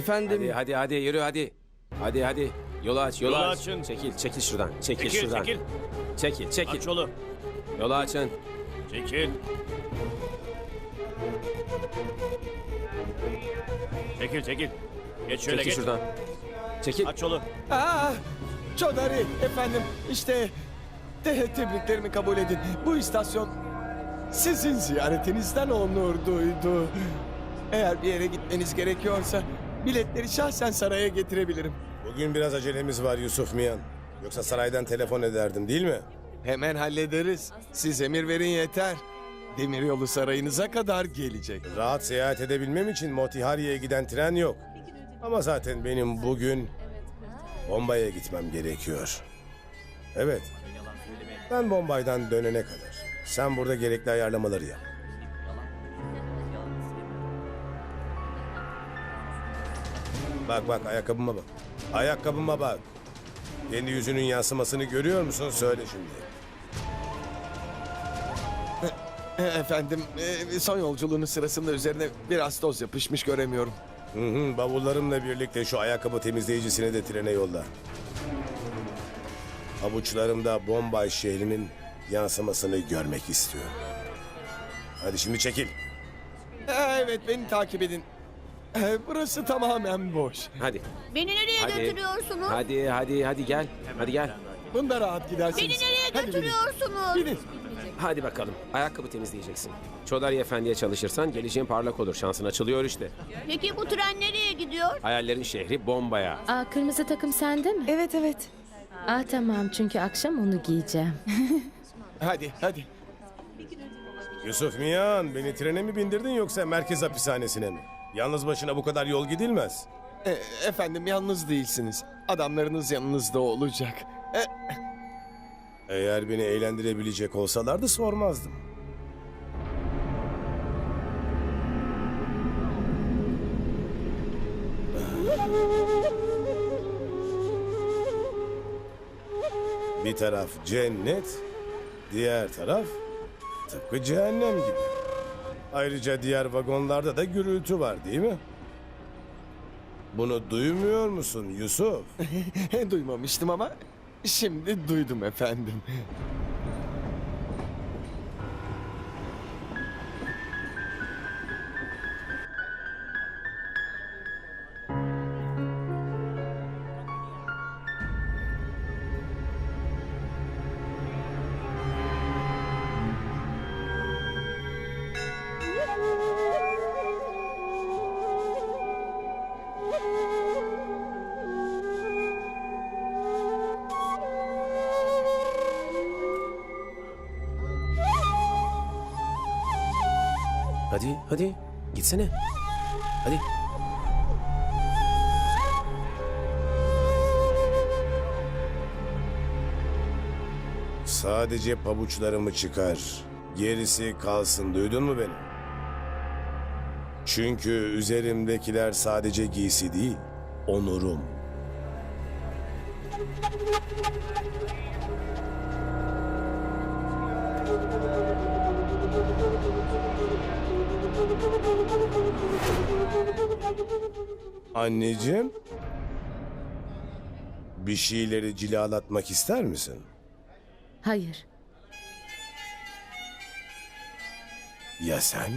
Efendim Hadi hadi hadi yürü hadi. Hadi hadi. Yolu aç yolu, Yolu aç. açın. Çekil çekil şuradan. Çekil, Çekil şuradan. çekil. Çekil çekil. Aç yolu. Yolu açın. Çekil. Çekil çekil. Geç şöyle Çekil geç. şuradan. Çekil. Aç yolu. Aa, Çodari efendim işte te tebriklerimi kabul edin. Bu istasyon sizin ziyaretinizden onur duydu. Eğer bir yere gitmeniz gerekiyorsa biletleri şahsen saraya getirebilirim. Bugün biraz acelemiz var Yusuf Miyan. Yoksa saraydan telefon ederdim değil mi? Hemen hallederiz. Siz emir verin yeter. Demiryolu sarayınıza kadar gelecek. Rahat seyahat edebilmem için Motihari'ye giden tren yok. Ama zaten benim bugün Bombay'a gitmem gerekiyor. Evet. Ben Bombay'dan dönene kadar. Sen burada gerekli ayarlamaları yap. Bak bak ayakkabıma bak. Ayakkabıma bak. Kendi yüzünün yansımasını görüyor musun? Söyle şimdi. Efendim e, son yolculuğunun sırasında üzerine biraz toz yapışmış göremiyorum. Hı hı, bavullarımla birlikte şu ayakkabı temizleyicisini de trene yolla. Avuçlarımda Bombay şehrinin yansımasını görmek istiyorum. Hadi şimdi çekil. Evet beni takip edin. E, Burası tamamen boş. Hadi. Beni nereye Hadi. götürüyorsunuz? Hadi hadi hadi gel. Hadi gel. Bunda rahat gidersiniz. Beni nereye Hadi binin. götürüyorsunuz? Binin. Hadi bakalım. Ayakkabı temizleyeceksin. Çodari Efendi'ye çalışırsan geleceğin parlak olur. Şansın açılıyor işte. Peki bu tren nereye gidiyor? Hayallerin şehri Bombaya. Aa, kırmızı takım sende mi? Evet evet. Aa, tamam çünkü akşam onu giyeceğim. Hadi hadi. Yusuf Miyan beni trene mi bindirdin yoksa merkez hapishanesine mi? Yalnız başına bu kadar yol gidilmez. E, efendim yalnız değilsiniz. Adamlarınız yanınızda olacak. E, Eğer beni eğlendirebilecek olsalardı sormazdım. Bir taraf cennet, diğer taraf tıpkı cehennem gibi. Ayrıca diğer vagonlarda da gürültü var değil mi? Bunu duymuyor musun Yusuf? duymamıştım ama şimdi duydum efendim. Hadi hadi. Gitsene. Hadi. Sadece pabuçlarımı çıkar. Gerisi kalsın duydun mu beni? Çünkü üzerimdekiler sadece giysi değil, onurum. Anneciğim, bir şeyleri cilalatmak ister misin? Hayır. Ya sen?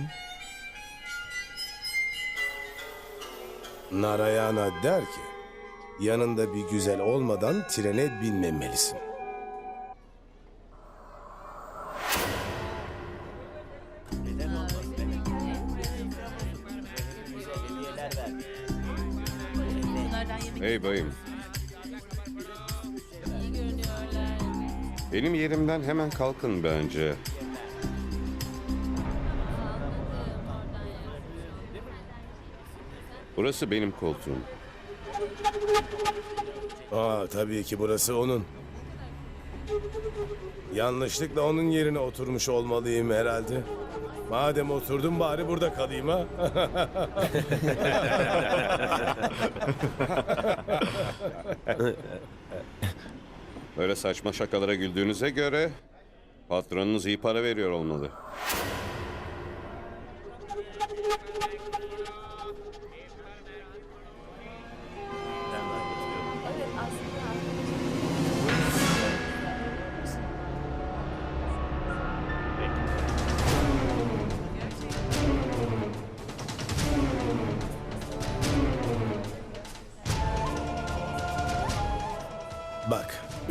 Narayana der ki, yanında bir güzel olmadan trene binmemelisin. Bayım. Benim yerimden hemen kalkın bence. Burası benim koltuğum. Aa tabii ki burası onun. Yanlışlıkla onun yerine oturmuş olmalıyım herhalde. Madem oturdum bari burada kalayım ha. Böyle saçma şakalara güldüğünüze göre patronunuz iyi para veriyor olmalı.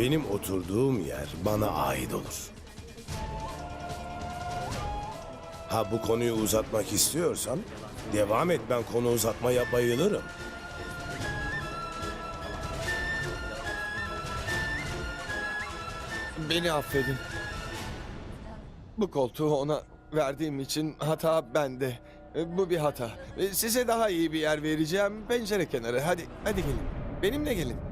Benim oturduğum yer bana ait olur. Ha bu konuyu uzatmak istiyorsan devam et ben konu uzatmaya bayılırım. Beni affedin. Bu koltuğu ona verdiğim için hata bende. Bu bir hata. Size daha iyi bir yer vereceğim. Pencere kenarı. Hadi, hadi gelin. Benimle gelin.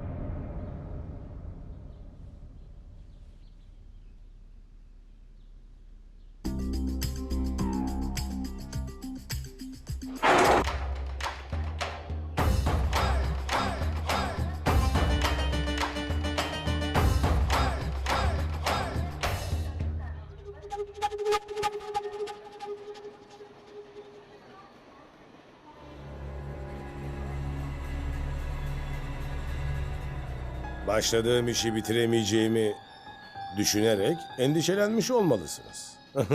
Başladığım işi bitiremeyeceğimi düşünerek endişelenmiş olmalısınız.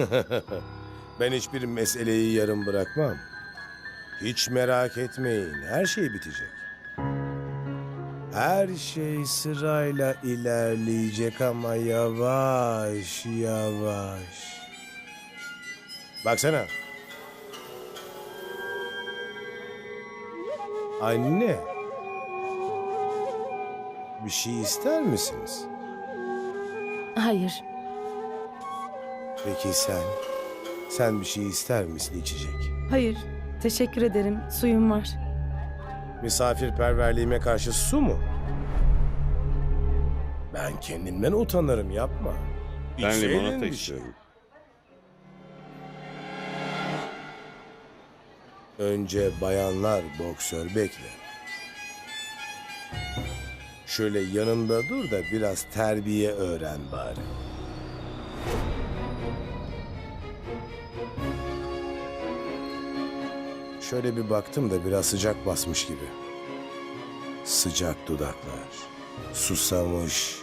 ben hiçbir meseleyi yarım bırakmam. Hiç merak etmeyin, her şey bitecek. Her şey sırayla ilerleyecek ama yavaş yavaş. Baksana. Anne. Bir şey ister misiniz? Hayır. Peki sen? Sen bir şey ister misin içecek? Hayır, teşekkür ederim. Suyum var. Misafirperverliğime karşı su mu? Ben kendimden utanırım yapma. Ben İçseydin limonata bir şey. istiyorum. Önce bayanlar boksör bekle. Şöyle yanında dur da biraz terbiye öğren bari. Şöyle bir baktım da biraz sıcak basmış gibi. Sıcak dudaklar, susamış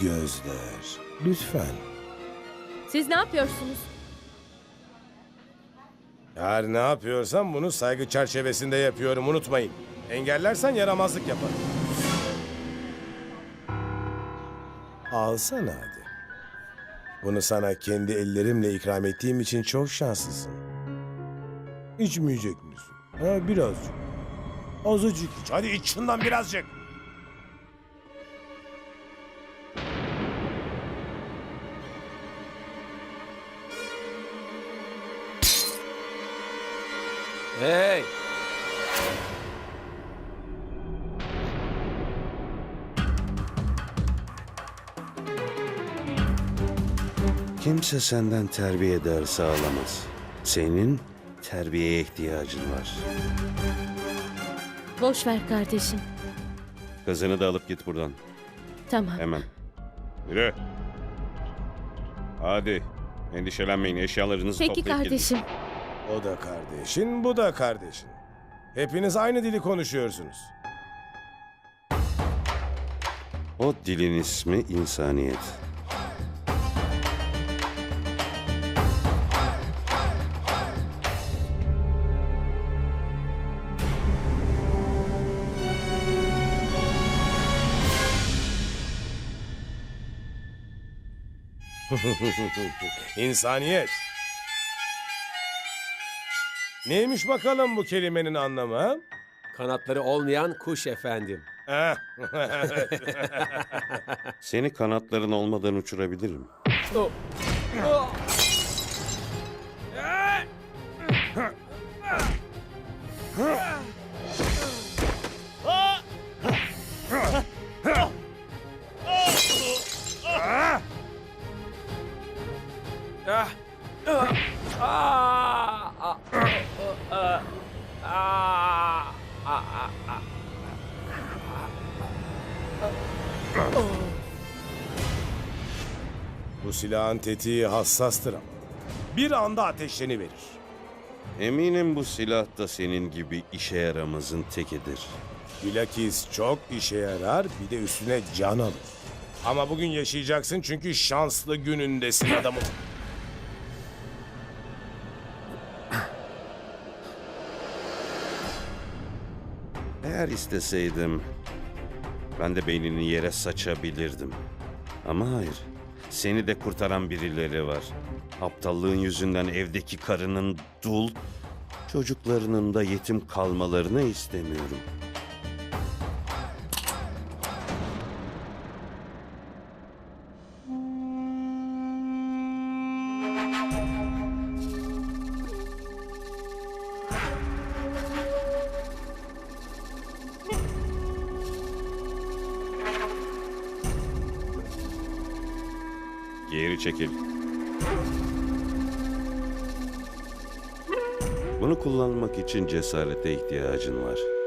gözler. Lütfen. Siz ne yapıyorsunuz? Her ne yapıyorsam bunu saygı çerçevesinde yapıyorum unutmayın. Engellersen yaramazlık yaparım. Alsana hadi. Bunu sana kendi ellerimle ikram ettiğim için çok şanslısın. İçmeyecek misin? Ha birazcık. Azıcık iç. Hadi iç şundan birazcık. Hey! Kimse senden terbiye dersi alamaz. Senin terbiyeye ihtiyacın var. Boş ver kardeşim. Kızını da alıp git buradan. Tamam. Hemen. Yürü. Hadi. Endişelenmeyin. Eşyalarınızı Peki toplayıp gidin. kardeşim. O da kardeşin, bu da kardeşin. Hepiniz aynı dili konuşuyorsunuz. O dilin ismi insaniyet. İnsaniyet. Neymiş bakalım bu kelimenin anlamı? ha? Kanatları olmayan kuş efendim. Eh, Seni kanatların olmadan uçurabilirim. Silahın tetiği hassastır ama. Bir anda ateşleniverir. Eminim bu silah da senin gibi işe yaramazın tekidir. Bilakis çok işe yarar bir de üstüne can alır. Ama bugün yaşayacaksın çünkü şanslı günündesin adamım. Eğer isteseydim Ben de beynini yere saçabilirdim. Ama hayır. Seni de kurtaran birileri var. Aptallığın yüzünden evdeki karının dul, çocuklarının da yetim kalmalarını istemiyorum. Çekil. Bunu kullanmak için cesarete ihtiyacın var.